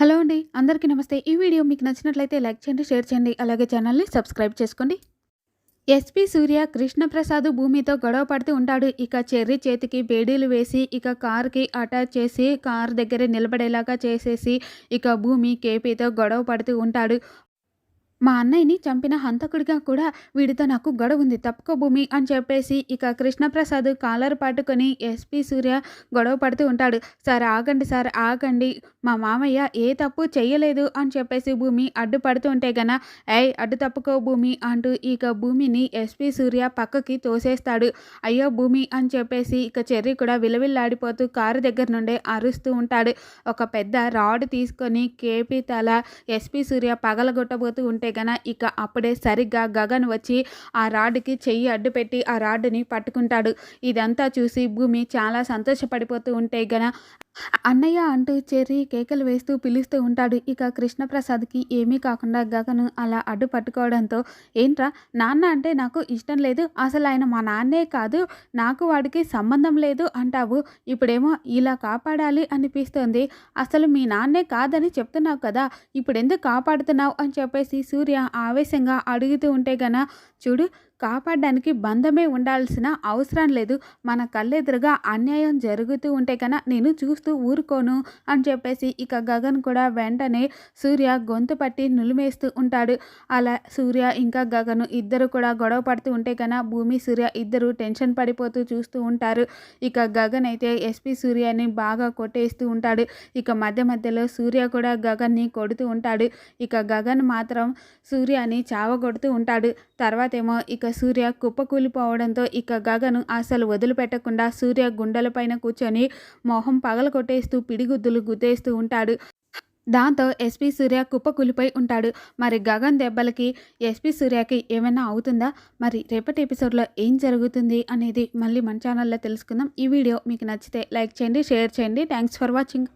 Hello అండి అందరికీ నమస్తే. ఈ వీడియో మీకు నచ్చినట్లయితే లైక్ చేయండి షేర్ చేయండి అలాగే ఛానల్ని సబ్స్క్రైబ్ చేసుకోండి. ఎస్పీ సూర్య కృష్ణప్రసాద్ భూమితో గొడవ పడుతూ ఉంటాడు. ఇక చెర్రి చేతికి బేడీలు వేసి ఇక కార్కి అటాచ్ చేసి కార్ దగ్గర నిలబడేలాగా చేసేసి ఇక భూమి కేపీతో గొడవ పడుతూ ఉంటాడు. మా అన్నయ్యని చంపిన హంతకుడిగా కూడా వీడితో నాకు గొడవ ఉంది తప్పుకో భూమి అని చెప్పేసి ఇక కృష్ణప్రసాద్ కాలర్ పట్టుకొని ఎస్పీ సూర్య గొడవ పడుతూ ఉంటాడు. సార్ ఆగండి సార్ ఆగండి. మా మామయ్య ఏ తప్పు చేయలేదు అని చెప్పేసి భూమి అడ్డుపడుతూ ఉంటే గన ఏయ్ అడ్డు తప్పుకో భూమి అంటూ ఇక భూమిని ఎస్పీ సూర్య పక్కకి తోసేస్తాడు. అయ్యో భూమి అని చెప్పేసి ఇక చెర్రీ కూడా విలవిల్లాడిపోతూ కారు దగ్గర నుండే అరుస్తూ ఉంటాడు. ఒక పెద్ద రాడ్ తీసుకొని కేపీ తల ఎస్పీ సూర్య పగలగొట్టబోతూ ఉంటే గన ఇక అప్పుడే సరిగ్గా గగన్ వచ్చి ఆ రాడ్కి చెయ్యి అడ్డు పెట్టి ఆ రాడ్ని పట్టుకుంటాడు. ఇదంతా చూసి భూమి చాలా సంతోషపడిపోతూ ఉంటే గన అన్నయ్య అంటూ చెర్రీ కేకలు వేస్తూ పిలుస్తూ ఉంటాడు. ఇక కృష్ణప్రసాద్కి ఏమీ కాకుండా గగను అలా అడ్డు పట్టుకోవడంతో ఏంట్రా నాన్న అంటే నాకు ఇష్టం లేదు. అసలు ఆయన మా నాన్నే కాదు. నాకు వాడికి సంబంధం లేదు అంటావు. ఇప్పుడేమో ఇలా కాపాడాలి అనిపిస్తోంది. అసలు మీ నాన్నే కాదని చెప్తున్నావు కదా. ఇప్పుడెందుకు కాపాడుతున్నావు? అని చెప్పేసి సూర్య ఆవేశంగా అడుగుతూ ఉంటే గన చూడు కాపాడడానికి బంధమే ఉండాల్సిన అవసరం లేదు. మన కళ్ళెదురుగా అన్యాయం జరుగుతూ ఉంటే కన్నా నేను చూస్తూ ఊరుకోను అని చెప్పేసి ఇక గగన్ కూడా వెంటనే సూర్య గొంతు పట్టి నులిమేస్తూ ఉంటాడు. అలా సూర్య ఇంకా గగను ఇద్దరు కూడా గొడవ పడుతూ ఉంటే కన్నా భూమి సూర్య ఇద్దరు టెన్షన్ పడిపోతూ చూస్తూ ఉంటారు. ఇక గగన్ అయితే ఎస్పీ సూర్యని బాగా కొట్టేస్తూ ఉంటాడు. ఇక మధ్య మధ్యలో సూర్య కూడా గగన్ని కొడుతూ ఉంటాడు. ఇక గగన్ మాత్రం సూర్యని చావగొడుతూ ఉంటాడు. తర్వాత ఏమో ఇక సూర్య కుప్పకూలిపోవడంతో ఇక గగను అసలు వదిలిపెట్టకుండా సూర్య గుండెలపైన కూర్చొని మొహం పగల కొట్టేస్తూ పిడిగుద్దులు గుద్దేస్తూ ఉంటాడు. దాంతో ఎస్పీ సూర్య కుప్పకూలిపోయి ఉంటాడు. మరి గగన్ దెబ్బలకి ఎస్పీ సూర్యకి ఏమైనా అవుతుందా? మరి రేపటి ఎపిసోడ్లో ఏం జరుగుతుంది అనేది మళ్ళీ మన ఛానల్లో తెలుసుకుందాం. ఈ వీడియో మీకు నచ్చితే లైక్ చేయండి షేర్ చేయండి. Thanks for watching.